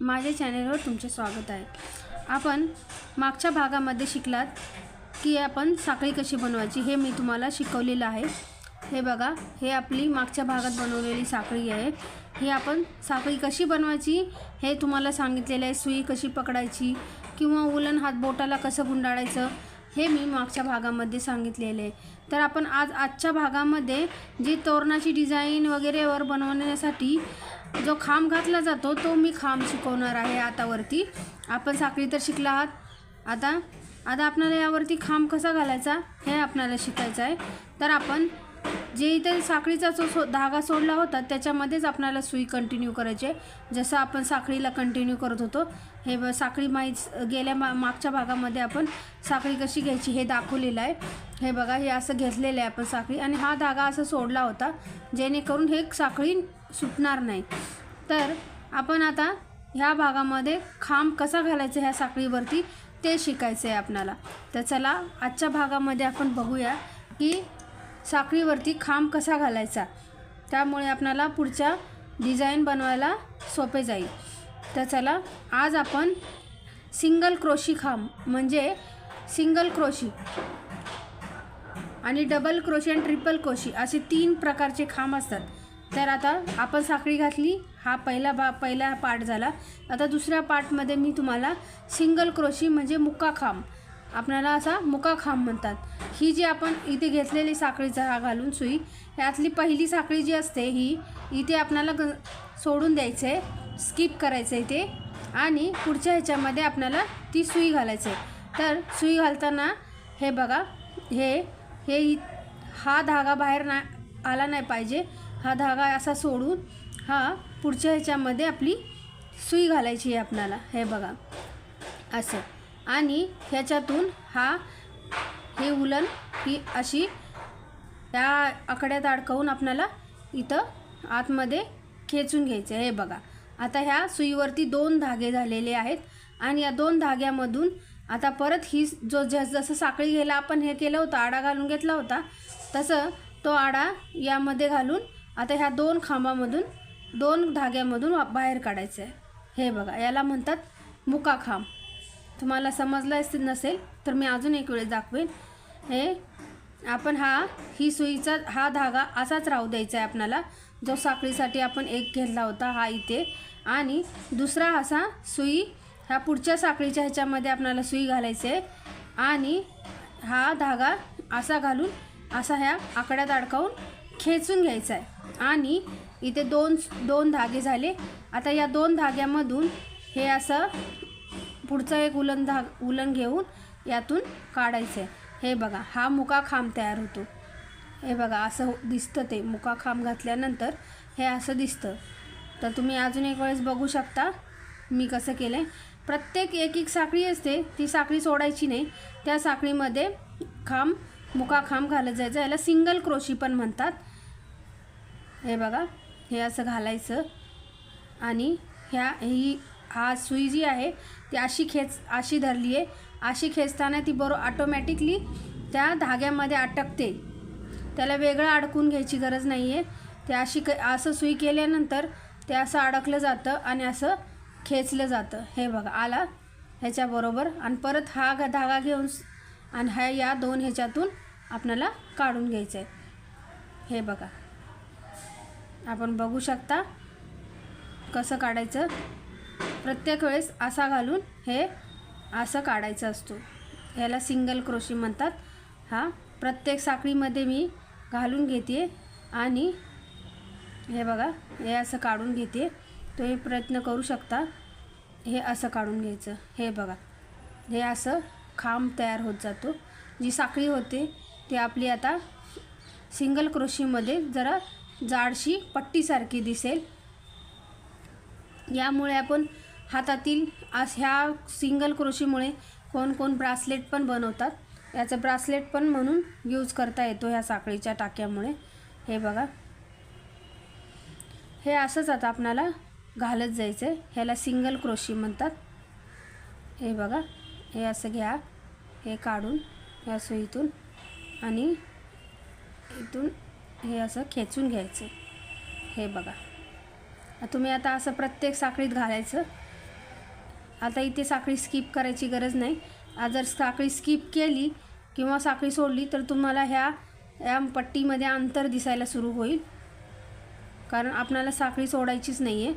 माझ्या चॅनेलवर तुमचे स्वागत आहे. आपण मागच्या भागामध्ये शिकलात की आपण साखळी कशी बनवायची हे मी तुम्हाला शिकवलेलं आहे. हे बघा हे आपली मागच्या भागात बनवलेली साखळी आहे. ही आपण साखळी कशी बनवायची हे तुम्हाला सांगितलेलं आहे. सुई कशी पकडायची किंवा उलन हात बोटाला कसं गुंडाळायचं हे मी मागच्या भागामध्ये सांगितलेले आहे. तर आपण आज आजच्या भागामध्ये जी तोरणाची डिझाईन वगैरेवर बनवण्यासाठी जो खांब घातला जातो तो मी खांब शिकवणार आहे आतावरती. आपण साखळी तर शिकला आहात. आता आता आपल्याला यावरती खांब कसा घालायचा हे आपल्याला शिकायचं आहे. तर आपण जे इथे साखळीचा जो सो धागा सोडला होता त्याच्यामध्येच आपल्याला सुई कंटिन्यू करायची आहे. जसं आपण साखळीला कंटिन्यू करत होतो हे ब साखळी माहीत गेल्या मा मागच्या भागामध्ये आपण साखळी कशी घ्यायची हे दाखवलेलं आहे. हे बघा हे असं घेतलेलं आहे आपण साखळी. आणि हा धागा असा सोडला होता जेणेकरून हे साखळी सुटणार नाही. तर आपण आता ह्या भागामध्ये खांब कसा घालायचा ह्या साखळीवरती ते शिकायचं आहे आपणाला. तर चला आजच्या भागामध्ये आपण बघूया की साखळीवरती खांब कसा घालायचा. त्यामुळे आपणाला पुढच्या डिझाईन बनवायला सोपे जाईल. तर चला आज आपण सिंगल क्रोशी खांब म्हणजे सिंगल क्रोशी आणि डबल क्रोशी आणि ट्रिपल क्रोशी असे तीन प्रकारचे खांब असतात. तर आता आपण साखळी घातली. हा पहिला बा पहिला पार्ट झाला. आता दुसऱ्या पार्टमध्ये मी तुम्हाला सिंगल क्रोशी म्हणजे मुक्का खांब आपल्याला असा मुका खांब म्हणतात. ही जी आपण इथे घेतलेली साखळीचा हा घालून सुई यातली पहिली साखळी जी असते ही इथे आपल्याला ग सोडून द्यायचं आहे स्किप करायचं आहे इथे. आणि पुढच्या ह्याच्यामध्ये आपल्याला ती सुई घालायचं आहे तर सुई घालताना हे बघा हे हे इ- हा धागा बाहेर ना आला नाही पाहिजे. हा धागा असा सोडून हा पुढच्या ह्याच्यामध्ये आपली सुई घालायची आहे आपणाला हे बघा. असं. आणि ह्याच्यातून हा हे उलन ही अशी त्या आकड्यात अडकवून आपणाला इथं आतमध्ये खेचून घ्यायचं आहे. हे बघा. आता ह्या सुईवरती दोन धागे झालेले आहेत आणि या दोन धाग्यामधून आता परत ही जो जस जसं साखळी घ्यायला आपण हे केलं होतं आडा घालून घेतला होता तसं तो आडा यामध्ये घालून आता ह्या दोन खांबामधून दोन धाग्यामधून वा- बाहेर काढायचं आहे. हे बघा याला म्हणतात मुका खांब. तुम्हाला समजलं असेल नसेल तर मी अजून एक वेळेस दाखवेन. हे आपण हा ही सुईचा हा धागा असाच राहू द्यायचा आहे आपणाला. जो साखळीसाठी आपण एक घेतला होता हा इथे. आणि दुसरा असा सुई ह्या पुढच्या साखळीच्या ह्याच्यामध्ये आपणाला सुई घालायची आहे. आणि हा धागा असा घालून असा ह्या आकड्यात अडकावून खेचून घ्यायचा आहे. आणि इथे दोन दोन धागे झाले. आता या दोन धाग्यामधून हे असं पुढचं एक उलन धाग उलन घेऊन यातून काढायचं आहे हे बघा हा मुका खांब तयार होतो. हे बघा असं दिसतं ते. मुका खांब घातल्यानंतर हे असं दिसतं. तर तुम्ही अजून एक वेळेस बघू शकता मी कसं केलं आहे प्रत्येक एक एक साखळी असते ती साखळी सोडायची नाही. त्या साखळीमध्ये खांब मुका खांब घालत जायचं. याला सिंगल क्रोशी पण म्हणतात. हे बघा हे असं घालायचं. आणि ह्या ही हा सुई जी आहे ती अशी खेच अशी धरली आहे. अशी खेचताना ती बरो ऑटोमॅटिकली त्या धाग्यामध्ये अटकते. त्याला वेगळं अडकून घ्यायची गरज नाही आहे ते अशी क असं सुई केल्यानंतर ते असं अडकलं जातं आणि असं खेचलं जातं. हे बघा आला ह्याच्याबरोबर आणि परत हा ग धागा घेऊन आणि ह्या या दोन ह्याच्यातून आपल्याला काढून घ्यायचं आहे हे बघा. आपण बघू शकता कसं काढायचं. प्रत्येक वेळेस असा घालून हे असं काढायचं असतो. ह्याला सिंगल क्रोशी म्हणतात. हा प्रत्येक साखळीमध्ये मी घालून घेते आणि हे बघा हे असं काढून घेते तुम्ही प्रयत्न करू शकता हे असं काढून घ्यायचं. हे बघा हे असं खांब तयार होत जातो. जी साखळी होते ती आपली आता सिंगल क्रोशीमध्ये जरा जाडशी पट्टीसारखी दिसेल. यामुळे आपण हातातील अस ह्या सिंगल क्रोशीमुळे कोण कोण ब्रासलेट पण बनवतात. याचं ब्रासलेट पण म्हणून यूज करता येतो ह्या साखळीच्या टाक्यामुळे. हे बघा. हे असंच आता आपणाला घालत जायचं आहे ह्याला सिंगल क्रोशी म्हणतात. हे बघा. हे असं घ्या. हे काढून या सुईतून आणि इथून हे असं खेचून घ्यायचं. हे बघा. तुम्ही आता असं प्रत्येक साखळीत घालायचं. आता इथे साखळी स्किप करायची गरज नाही. आज जर साखळी स्किप केली किंवा साखळी सोडली तर तुम्हाला ह्या या पट्टीमध्ये अंतर दिसायला सुरू होईल. कारण आपणाला साखळी सोडायचीच नाही आहे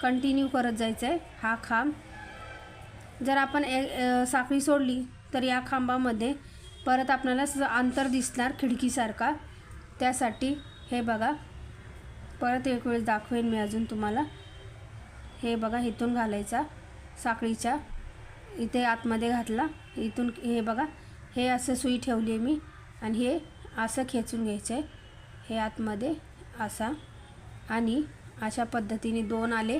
कंटिन्यू करत जायचं आहे हा खांब. जर आपण ए साखळी सोडली तर या खांबामध्ये परत आपणाला अंतर दिसणार खिडकीसारखा. त्यासाठी हे बघा. परत एक वेळेस दाखवेन मी अजून तुम्हाला. हे बघा इथून घालायचा साखळीच्या इथे आतमध्ये घातला. इथून हे बघा हे असं सुई ठेवली आहे मी. आणि हे असं खेचून घ्यायचं आहे हे आतमध्ये असा. आणि अशा पद्धतीने दोन आले.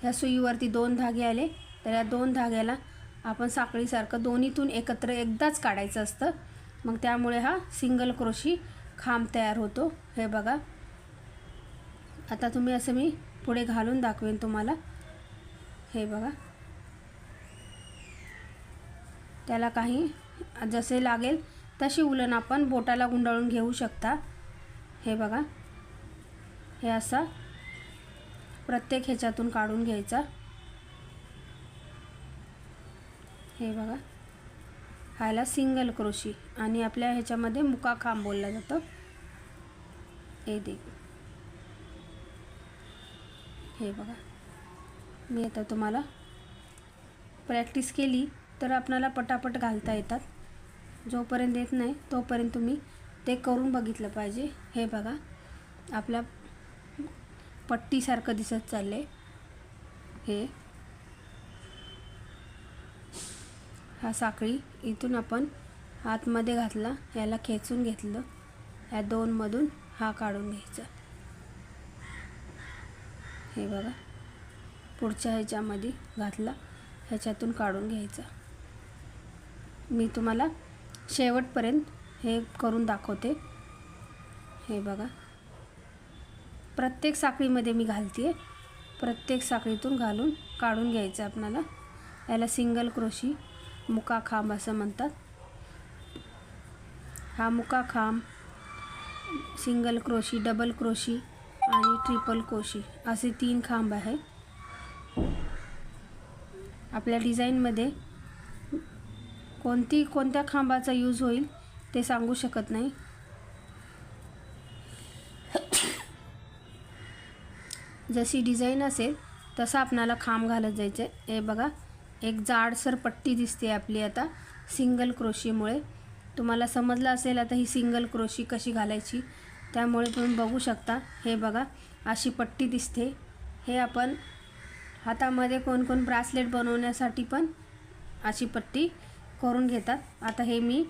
ह्या सुईवरती दोन धागे आले. तर या दोन धाग्याला आपण साखळीसारखं दोन्हीतून एकत्र एकदाच काढायचं असतं. मग त्यामुळे हा सिंगल क्रोशी खांब तयार होतो. हे बघा. आता तुम्ही असं मी पुढे घालून दाखवेन तुम्हाला. हे बघा. त्याला काही जसे लागेल तशी उलन आपण बोटाला गुंडाळून घेऊ शकता. हे बघा. हे असा प्रत्येक ह्याच्यातून काढून घ्यायचा. हे बघा. ह्याला सिंगल क्रोशी आणि आपल्या ह्याच्यामध्ये मुका खांब बोललं जातं. हे दे. हे बघा. मी आता तुम्हाला प्रॅक्टिस केली तर आपणाला पटापट घालता येतात. जोपर्यंत येत नाही तोपर्यंत तुम्ही ते करून बघितलं पाहिजे. हे बघा. आपल्या पट्टीसारखं दिसत चाललं आहे हे. हा साखळी इथून आपण आतमध्ये घातला याला खेचून घेतलं. या दोनमधून हा काढून घ्यायचा. हे बघा. पुढच्या ह्याच्यामध्ये घातला ह्याच्यातून काढून घ्यायचा. मी तुम्हाला शेवटपर्यंत हे करून दाखवते. हे बघा. प्रत्येक साखळीमध्ये मी घालते प्रत्येक साखळीतून घालून काढून घ्यायचं आपणाला. याला सिंगल क्रोशी मुका खांब असं म्हणतात. हा मुका खांब सिंगल क्रोशी डबल क्रोशी आणि ट्रिपल क्रोशी असे तीन खांब आहे आपल्या डिझाईनमध्ये कोणती कोणत्या खांबाचा यूज होईल ते सांगू शकत नाही. जशी डिझाईन असेल तसं आपणाला खांब घालत जायचं आहे हे बघा. एक जाडसर पट्टी दिसते आपली आता सिंगल क्रोशीमुळे. तुम्हाला समजलं असेल आता ही सिंगल क्रोशी कशी घालायची त्यामुळे तुम्ही बघू शकता. हे बघा अशी पट्टी दिसते. हे आपण हातामध्ये कोण कोण ब्रासलेट बनवण्यासाठी पण अशी पट्टी करून घेतात. आता हे मी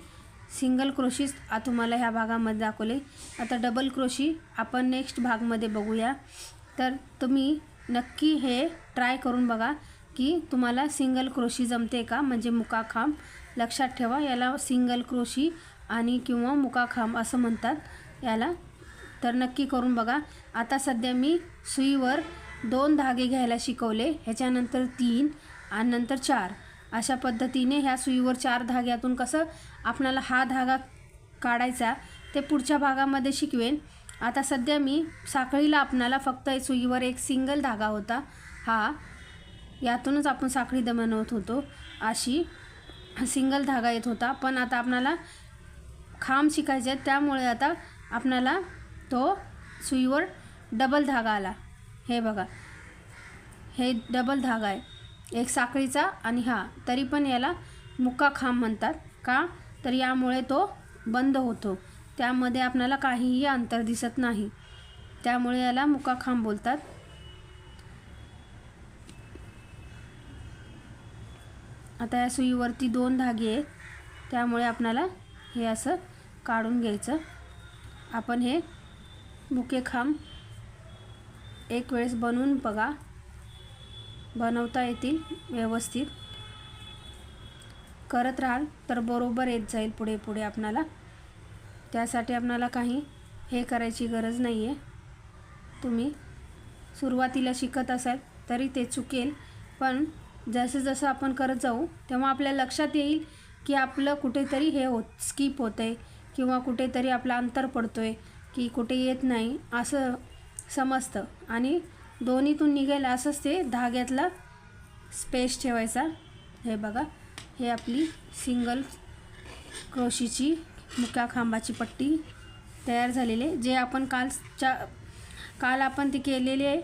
सिंगल क्रोशीच तुम्हाला ह्या भागामध्ये दाखवले. आता डबल क्रोशी आपण नेक्स्ट भागमध्ये बघूया. तर तुम्ही नक्की हे ट्राय करून बघा. की तुम्हाला सिंगल क्रोशी जमते का? म्हणजे मुकाखांब. लक्षात ठेवा याला सिंगल क्रोशी आणि किंवा मुकाखांब असं म्हणतात याला. तर नक्की करून बघा. आता सध्या मी सुईवर दोन धागे घ्यायला शिकवले. ह्याच्यानंतर तीन आणि नंतर चार. अशा पद्धतीने ह्या सुईवर चार धाग्यातून कसं आपणाला हा धागा काढायचा ते पुढच्या भागामध्ये शिकवेन. आता सध्या मी साखळीला आपणाला फक्त सुईवर एक सिंगल धागा होता. हा यातूनच आपण साखळी द बनवत होतो अशी सिंगल धागा येत होता. पण आता आपणाला खांब शिकायचे आहेत त्यामुळे आता आपणाला तो सुईवर डबल धागा आला. हे बघा हे डबल धागा आहे. एक साखळीचा आणि हा तरी पण याला मुक्का खांब म्हणतात. का? तर यामुळे तो बंद होतो. त्यामध्ये आपल्याला काहीही अंतर दिसत नाही. त्यामुळे याला मुका खांब बोलतात. आता या सुईवरती दोन धागे आहेत. त्यामुळे आपणाला हे असं काढून घ्यायचं. आपण हे बुके खांब एक वेळेस बनवून बघा. बनवता येतील व्यवस्थित. करत राहाल तर बरोबर येत जाईल पुढे पुढे आपणाला. त्यासाठी आपणाला काही हे करायची गरज नाही आहे तुम्ही सुरुवातीला शिकत असाल तरी ते चुकेल पण जसं जसं आपण करत जाऊ तेव्हा आपल्या लक्षात येईल की आपलं कुठेतरी हे होत स्किप होतं आहे किंवा कुठेतरी आपलं अंतर पडतो आहे की कुठे येत नाही असं समजतं. आणि दोन्हीतून निघेल असंच ते धाग्यातला स्पेस ठेवायचा. हे बघा हे आपली सिंगल क्रोशीची मुक्या खांबाची पट्टी तयार झालेली आहे. जे आपण कालच्या काल आपण ते केलेले आहे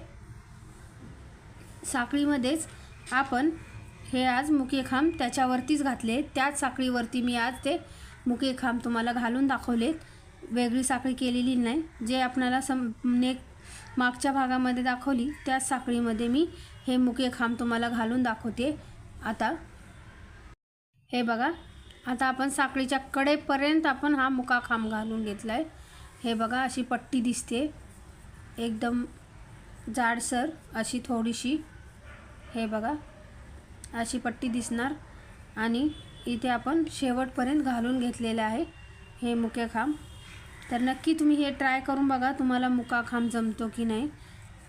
साखळीमध्येच आपण हे आज मुके खांब त्याच्यावरतीच घातले. त्याच साखळीवरती मी आज ते मुके खांब तुम्हाला घालून दाखवले वेगळी साखळी केलेली नाही. जे आपणाला सम नेक मागच्या भागामध्ये दाखवली त्याच साखळीमध्ये मी हे मुके खांब तुम्हाला घालून दाखवते. आता हे बघा. आता आपण साखळीच्या कडेपर्यंत आपण हा मुका खांब घालून घेतला आहे हे बघा अशी पट्टी दिसते. एकदम जाडसर अशी थोडीशी हे बघा अशी पट्टी दिसणार. आणि इथे आपण शेवटपर्यंत घालून घेतलेलं आहे हे मुके खांब. तर नक्की तुम्ही हे ट्राय करून बघा तुम्हाला मुका खांब जमतो की नाही.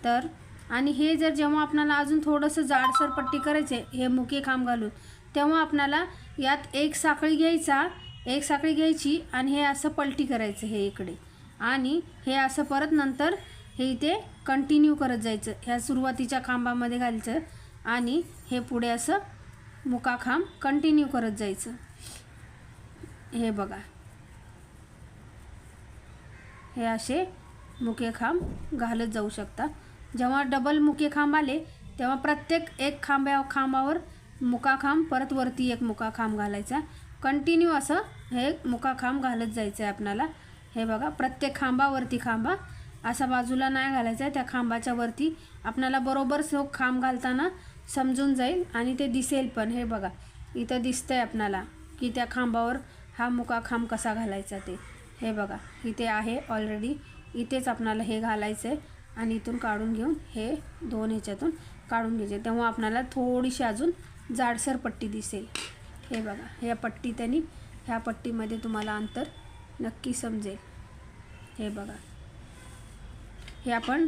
तर आणि हे जर जेव्हा आपणाला अजून थोडंसं जाडसर पट्टी करायचे हे मुके खांब घालून तेव्हा आपणाला यात एक साखळी घ्यायचा एक साखळी घ्यायची आणि हे असं पलटी करायचं हे इकडे. आणि हे असं परत नंतर हे इथे कंटिन्यू करत जायचं ह्या सुरुवातीच्या खांबामध्ये घालायचं आणि हे पुढे असं मुकाखांब कंटिन्यू करत जायचं. हे बघा. हे असे मुकेखांब घालत जाऊ शकता जेव्हा डबल मुकेखांब आले तेव्हा प्रत्येक एक खांब्या खांबावर मुकाखांब परत वरती एक मुकाखांब घालायचा. कंटिन्यू असं हे मुकाखांब घालत जायचं आहे आपणाला. हे बघा प्रत्येक खांबावरती खांबा. असा बाजूला नाही घालायचा आहे. त्या खांबाच्या वरती आपणाला बरोबर सो खांब घालताना समजून जाईल आणि ते दिसेल पण. हे बघा इथं दिसतंय आपणाला की त्या खांबावर हा मुका खांब कसा घालायचा ते. हे बघा इथे आहे ऑलरेडी इथेच आपणाला हे घालायचं आहे आणि इथून काढून घेऊन हे दोन ह्याच्यातून काढून घ्यायचे. तेव्हा आपणाला थोडीशी अजून जाडसर पट्टी दिसेल. हे बघा ह्या पट्टी त्यांनी ह्या पट्टीमध्ये तुम्हाला अंतर नक्की समजेल. हे बघा. हे आपण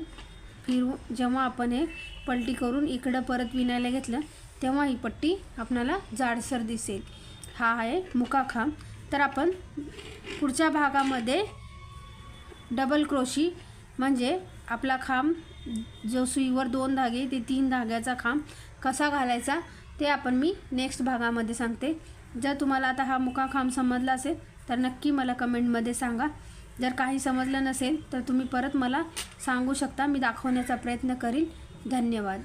फिरू जेव्हा आपण हे पलटी करून इकडं परत विणायला घेतलं तेव्हा ही पट्टी आपणाला जाडसर दिसेल. हा आहे मुकाखांब. तर आपण पुढच्या भागामध्ये डबल क्रोशी म्हणजे आपला खांब जो सुईवर दोन धागे ते तीन धाग्याचा खांब कसा घालायचा ते आपण मी नेक्स्ट भागामध्ये सांगते. जर तुम्हाला आता हा मुका खांब समजला असेल तर नक्की मला कमेंटमध्ये सांगा. जर काही समजलं नसेल तर तुम्ही परत मला सांगू शकता. मी दाखवण्याचा प्रयत्न करीन. धन्यवाद.